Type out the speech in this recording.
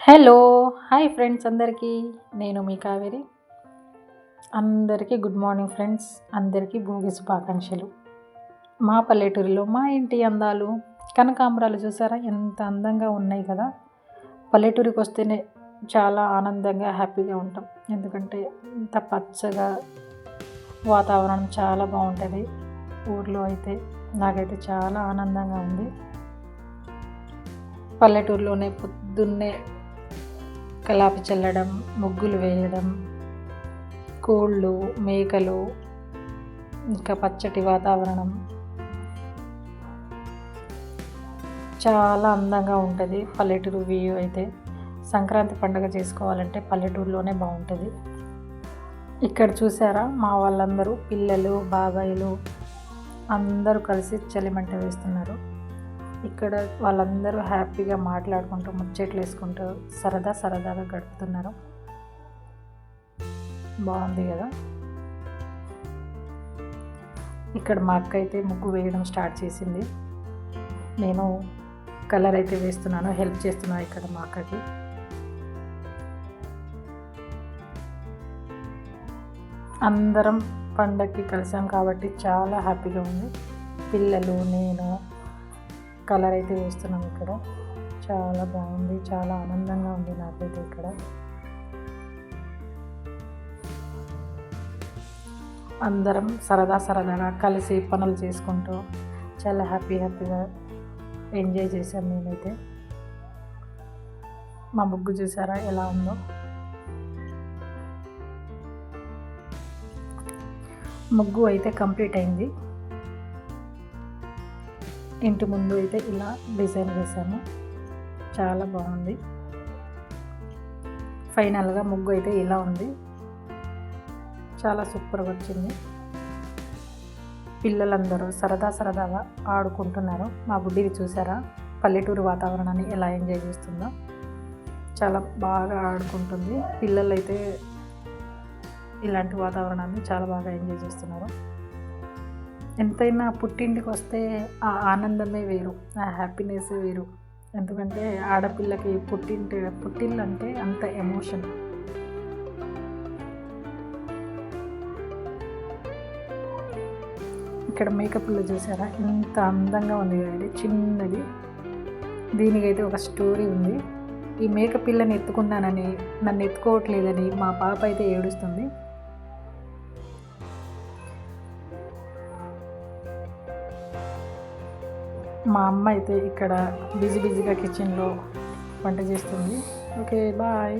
Hello hi friends అందరికీ. నేను మీ కావేరి. అందరికీ గుడ్ మార్నింగ్ ఫ్రెండ్స్. అందరికీ భోగి శుభాకాంక్షలు. మా పల్లెటూరులో మా ఇంటి అందాలు కనకాంబరాలు చూసారా? ఎంత అందంగా ఉన్నాయి కదా. పల్లెటూరికి వస్తేనే చాలా ఆనందంగా హ్యాపీగా ఉంటాం. ఎందుకంటే ఇంత పచ్చగా వాతావరణం చాలా బాగుంటుంది. ఊర్లో అయితే నాకైతే చాలా ఆనందంగా ఉంది. పల్లెటూరులోనే పొద్దున్నే కలాపి చల్లడం ముగ్గులు వేయడం కోళ్ళు మేకలు ఇంకా పచ్చటి వాతావరణం. చాలా అందంగా ఉంటుంది పల్లెటూరు వ్యూ అయితే. సంక్రాంతి పండుగ చేసుకోవాలంటే పల్లెటూరులోనే బాగుంటుంది. ఇక్కడ చూసారా మా వాళ్ళందరూ పిల్లలు బాబాయిలు అందరూ కలిసి చలిమంట వేస్తున్నారు. ఇక్కడ వాళ్ళందరూ హ్యాపీగా మాట్లాడుకుంటూ ముచ్చట్లు వేసుకుంటూ సరదా సరదాగా గడుపుతున్నారు. బాగుంది కదా? ఇక్కడ మా అక్క అయితే ముగ్గు వేయడం స్టార్ట్ చేసింది. నేను కలర్ అయితే వేస్తున్నాను హెల్ప్ చేస్తున్నాను ఇక్కడ మా అక్కకి. అందరం పండగకి కలిసాం కాబట్టి చాలా హ్యాపీగా ఉంది. పిల్లలు నేను కలర్ అయితే వేస్తున్నాం ఇక్కడ. చాలా బాగుంది చాలా ఆనందంగా ఉంది నాకైతే ఇక్కడ. అందరం సరదా సరదాగా కలిసి పనులు చేసుకుంటూ చాలా హ్యాపీ హ్యాపీగా ఎంజాయ్ చేశాం మేమైతే. మా ముగ్గు చూసారా ఎలా ఉందో? ముగ్గు అయితే కంప్లీట్ అయింది. ఇంటి ముందు అయితే ఇలా డిజైన్ వేసాము చాలా బాగుంది. ఫైనల్గా ముగ్గు అయితే ఇలా ఉంది. చాలా సూపర్గా వచ్చింది. పిల్లలందరూ సరదా సరదాగా ఆడుకుంటున్నారు. మా బుడ్డిది చూసారా? పల్లెటూరు వాతావరణాన్ని ఎలా ఎంజాయ్ చేస్తుందో. చాలా బాగా ఆడుకుంటుంది. పిల్లలు అయితే ఇలాంటి వాతావరణాన్ని చాలా బాగా ఎంజాయ్ చేస్తున్నారు. ఎంతైనా పుట్టింటికి వస్తే ఆ ఆనందమే వేరు ఆ హ్యాపీనెస్సే వేరు. ఎందుకంటే ఆడపిల్లకి పుట్టింటి పుట్టిల్లు అంటే అంత ఎమోషన్ ఇక్కడ మేకప్లో చూసారా? ఇంత అందంగా ఉంది కదండి చిన్నది. దీనికైతే ఒక స్టోరీ ఉంది. ఈ మేక పిల్లని ఎత్తుకున్నానని నన్ను ఎత్తుకోవట్లేదని మా పాప అయితే ఏడుస్తుంది. మా అమ్మ అయితే ఇక్కడ బిజీ బిజీగా కిచెన్లో వంట చేస్తుంది. Okay bye